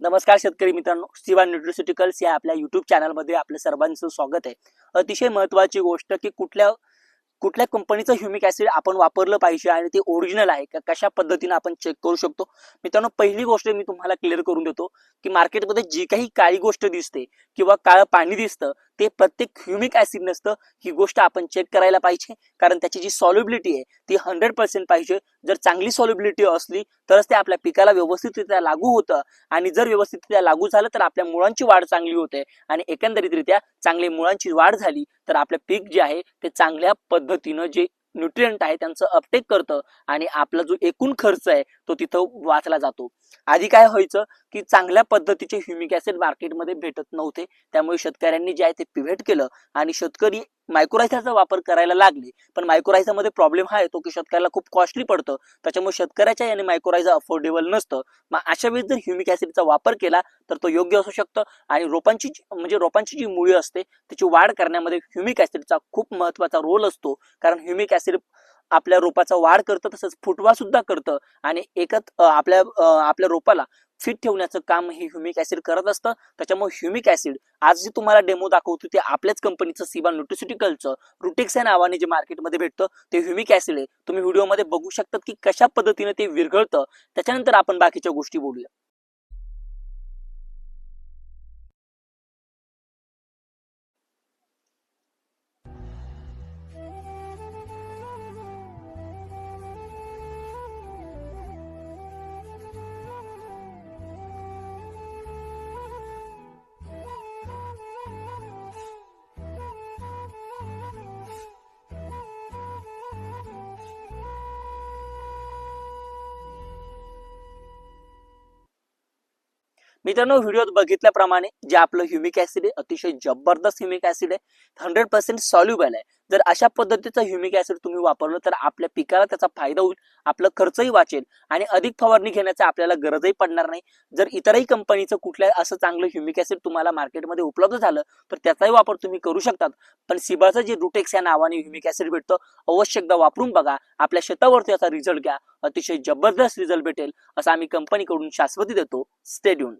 नमस्कार शेतकरी मित्रांनो शिवा न्यूट्रिसिटिकल्स या आपल्या युट्यूब चॅनलमध्ये आपल्या सर्वांचं स्वागत आहे. अतिशय महत्वाची गोष्ट की कुठल्या कुठल्या कंपनीचं ह्युमिक ऍसिड आपण वापरलं पाहिजे आणि ते ओरिजिनल आहे का कशा पद्धतीने आपण चेक करू शकतो? मित्रांनो पहिली गोष्ट मी तुम्हाला क्लिअर करून देतो की मार्केटमध्ये जी काही काळी गोष्ट दिसते किंवा काळं पाणी दिसतं ते प्रत्येक ह्युमिक ऍसिड नसतं ही गोष्ट आपण चेक करायला पाहिजे. कारण त्याची जी सॉल्युबिलिटी आहे ती हंड्रेड पर्सेंट पाहिजे. जर चांगली सॉल्युबिलिटी असली तरच ते आपल्या पिकाला व्यवस्थितरित्या लागू होतं. आणि जर व्यवस्थितरित्या लागू झालं तर आपल्या मुळांची वाढ चांगली होते. आणि एकंदरीतरित्या चांगली मुळांची वाढ झाली तर आपलं पीक जे आहे ते चांगल्या पद्धतीनं जे न्यूट्रियंट आहे त्यांचं अपटेक करतं आणि आपला जो एकूण खर्च आहे तो तिथं वाचला जातो. आधी काय व्हायचं की चांगल्या पद्धतीचे ह्युमिक ऍसिड मार्केटमध्ये भेटत नव्हते. त्यामुळे शेतकऱ्यांनी जे आहे ते पिव्हेट केलं आणि शेतकरी मायक्रोरायझाचा वापर करायला लागले पण मायक्रोरायझामध्ये प्रॉब्लेम हा येतो की शेतकऱ्याला खूप कॉस्टली पडतं. त्याच्यामुळे शेतकऱ्याच्या याने मायक्रोरायझा अफोर्डेबल नसतं. मग अशा वेळेस जर ह्युमिक ऍसिडचा वापर केला तर तो योग्य असू शकतं. आणि रोपांची म्हणजे रोपांची जी मुळी असते त्याची वाढ करण्यामध्ये ह्युमिक ऍसिडचा खूप महत्त्वाचा रोल असतो. कारण ह्युमिक ऍसिड आपल्या रोपाचा वाढ करतं तसंच फुटवा सुद्धा करतं. आणि एकच आपल्या आपल्या रोपाला फिट ठेवण्याचं काम हे ह्युमिक ऍसिड करत असतं. त्याच्यामुळे ह्युमिक ऍसिड आज जे तुम्हाला डेमो दाखवतो ते आपल्याच कंपनीचं सिबा न्यूट्रिसिटिकलचं रुटेक्स या नावाने जे मार्केटमध्ये भेटतं ते ह्युमिक ऍसिड आहे. तुम्ही व्हिडिओमध्ये बघू शकतात की कशा पद्धतीने ते विरघळतं. त्याच्यानंतर आपण बाकीच्या गोष्टी बोलूया. मित्रांनो व्हिडिओत बघितल्याप्रमाणे जे आपलं ह्युमिक ऍसिड आहे अतिशय जबरदस्त ह्युमिक ऍसिड आहे हंड्रेड पर्सेंट सॉल्युबल आहे. जर अशा पद्धतीचं ह्युमिक ऍसिड तुम्ही वापरलं तर आपल्या पिकाला त्याचा फायदा होईल आपलं खर्चही वाचेल आणि अधिक फवारणी घेण्याचा आपल्याला गरजही पडणार नाही. जर इतरही कंपनीचं कुठल्या असं चांगलं ह्युमिक ऍसिड तुम्हाला मार्केटमध्ये उपलब्ध झालं तर त्याचाही वापर तुम्ही करू शकतात. पण सिबाचं जे रुटेक्स या नावाने ह्युमिक ऍसिड भेटतं अवश्य एकदा वापरून बघा. आपल्या शेतावरती याचा रिझल्ट घ्या. अतिशय जबरदस्त रिझल्ट भेटेल असं आम्ही कंपनीकडून शाश्वती देतो. स्टेड्यून